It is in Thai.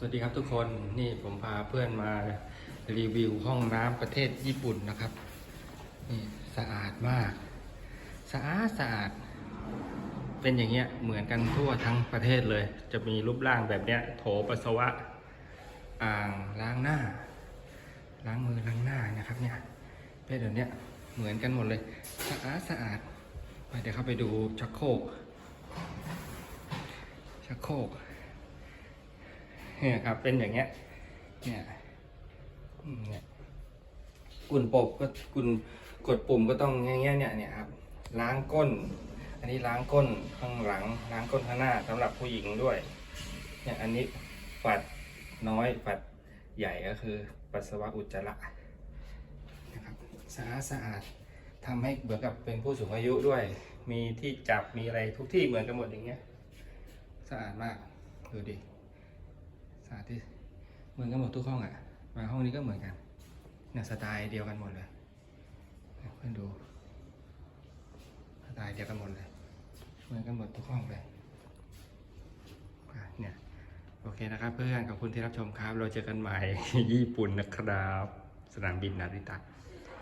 สวัสดีครับทุกคนนี่ผมพาเพื่อนมารีวิวห้องน้ำประเทศญี่ปุ่นนะครับนี่สะอาดมาก สะอาดสะอาด เป็นอย่างเงี้ยเหมือนกันทั่วทั้งประเทศเลย จะมีรูปร่างแบบเนี้ย โถปัสสาวะ อ่างล้างหน้า ล้างมือล้างหน้านะครับเนี่ยเป็นแบบเนี้ยเหมือนกันหมดเลย สะอาดสะอาดไปเดี๋ยวเข้าไปดูชักโครกชักโครก เนี่ยครับ เป็นอย่างเงี้ย เนี่ยเนี่ยกุนปบก็กุนกดปุ่มก็ต้องอย่างเงี้ยเนี่ยเนี่ยครับล้างก้น อันนี้ล้างก้นข้างหลัง ล้างก้นข้างหน้าสำหรับผู้หญิงด้วยเนี่ยอันนี้ฝัดน้อยฝัดใหญ่ก็คือ ปัสสาวะอุจจาระนะครับสะอาดสะอาดทำให้เหมือนกับเป็นผู้สูงอายุด้วย มีที่จับมีอะไรทุกที่เหมือนกันหมดอย่างเงี้ยสะอาดมาก ดูดิ สาธิตเหมือนกันหมดทุกห้องอะ่ะมาห้องนี้ก็เหมือนกันเนี่ยสไตล์เดียวกันหมดเลยเพื่อนดูสไตล์เดียวกันหมดเลย เหมือนกันหมดทุกห้องเลยเนี่ยโอเคนะครับ เพื่อนขอบคุณที่รับชมครับ เราเจอกันใหม่ญี่ปุ่นนะครับ สนามบินนาริตะ